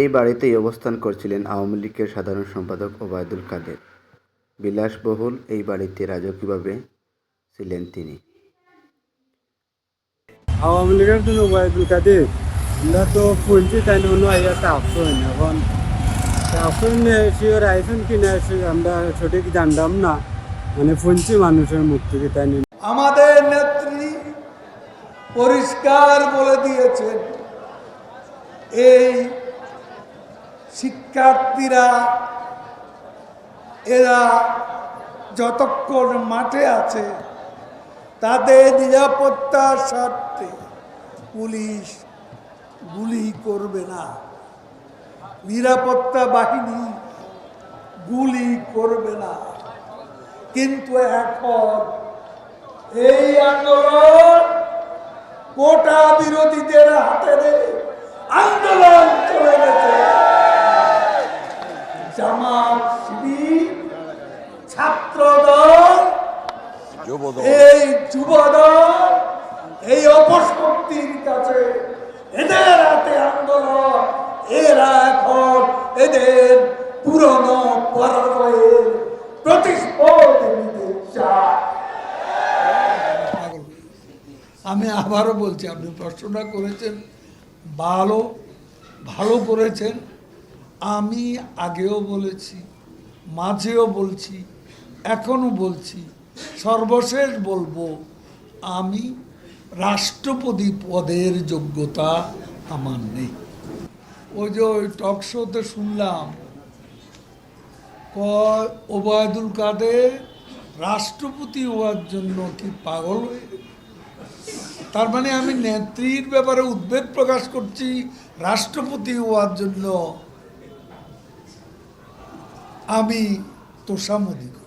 এই বাড়িতেই অবস্থান করছিলেন আওয়ামী লীগের সাধারণ সম্পাদক ওবায়দুল কাদের। বিলাসবহুল এই বাড়িতে রাজকীয়ভাবে ছিলেন তিনি। আওয়ামী লীগের জন্য ওবায়দুল কাদের। আমরা তো পঞ্চি তাই অন্য আইয়া তাপসন এখন তাপসন শিওর আইসন কিনা আমরা সঠিক জানতাম না। মানে পঞ্চি মানুষের মুখ থেকে তাই আমাদের নেত্রী পরিষ্কার বলে দিয়েছেন এই শিক্ষার্থীরা এরা যতক্ষণ মাঠে আছে, তাদের নিরাপত্তার স্বার্থে পুলিশ গুলি করবে না। নিরাপত্তা বাহিনী গুলি করবে না। কিন্তু এখন এই আন্দোলন কোটা বিরোধীদের হাতে ছাত্রদল এই যুবদল এই অপশক্তির কাছে এদের হাতে আন্দোলন এরা এখন এদের পুরনো পরাজয়ের প্রতিস্পর্ধ নিতে চায়। আমি আবারও বলছি আপনি প্রশ্নটা করেছেন ভালো ভালো করেছেন। আমি আগেও বলেছি, মাঝেও বলছি, এখনও বলছি, সর্বশেষ বলব, আমি রাষ্ট্রপতি পদের যোগ্যতা আমার নেই। ওই যে ওই টক শোতে শুনলাম, কয় ওবায়দুল কাদের রাষ্ট্রপতি হওয়ার জন্য কি পাগল হয়ে তার মানে আমি নেত্রীর ব্যাপারে উদ্বেগ প্রকাশ করছি, রাষ্ট্রপতি হওয়ার জন্য আমি তোষামদি করি।